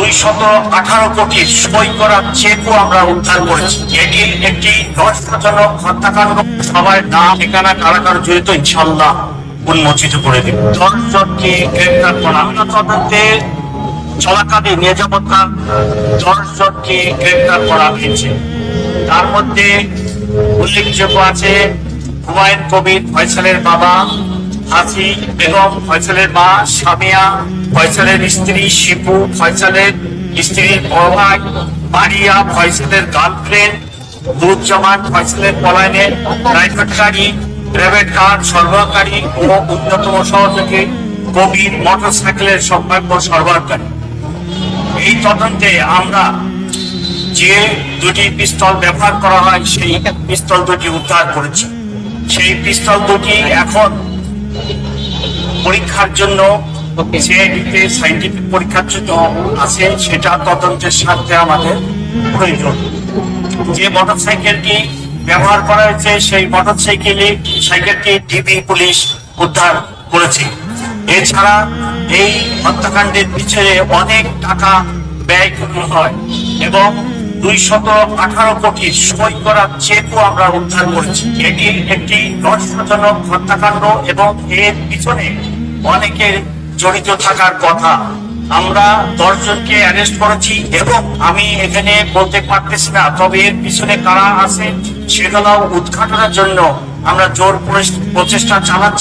দুই শত আঠারো কোটি সই আমরা উদ্ধার করেছি। একটি হত্যাকাণ্ড। সবাই ঠিকানা জড়িত করে গ্রেপ্তার করা গ্রেপ্তার করা হয়েছে। তার মধ্যে উল্লেখযোগ্য আছে হুমায়ুন কবির ফয়সালের বাবা হাসি বেগম, ফয়সালের মা সামিয়া, ফয়সালের স্ত্রী শিপু, ফয়সালের স্ত্রীর বড় ভাই মারিয়া, ফয়সালের গার্লফ্রেন্ড দুধ দুজ্জামান ফয়সালের পলায়নের ড্রাইভারকারী প্রাইভেট কার সরবরাহকারী ও অন্যতম সহযোগী কবির মোটরসাইকেলের সম্ভাব্য সরবরাহকারী এই তদন্তে আমরা যে দুটি পিস্তল ব্যবহার করা হয়, সেই পিস্তল দুটি উদ্ধার করেছি। সেই পিস্তল দুটি এখন পরীক্ষার জন্য সিআইডিতে সাইন্টিফিক পরীক্ষার জন্য আছে, সেটা তদন্তের সাথে আমাদের প্রয়োজন। যে মোটরসাইকেলটি ব্যবহার করা হয়েছে, সেই মোটরসাইকেলে সাইকেলটি ডিবি পুলিশ উদ্ধার করেছে। এছাড়া এই হত্যাকাণ্ডের পিছনে অনেক টাকা ব্যয় হয় এবং দুই শত আঠারো কোটি সই করা চেকও আমরা উদ্ধার করেছি। এটি একটি রহস্যজনক হত্যাকাণ্ড এবং এর পিছনে অনেকের জড়িত থাকার কথা। আমরা দশজনকে অ্যারেস্ট করেছি এবং আমি এখানে বলতে পারতেছি না, তবে এর পিছনে কারা আছে সেগুলো উদ্ঘাটনের জন্য আমরা জোর প্রচেষ্টা চালাচ্ছি।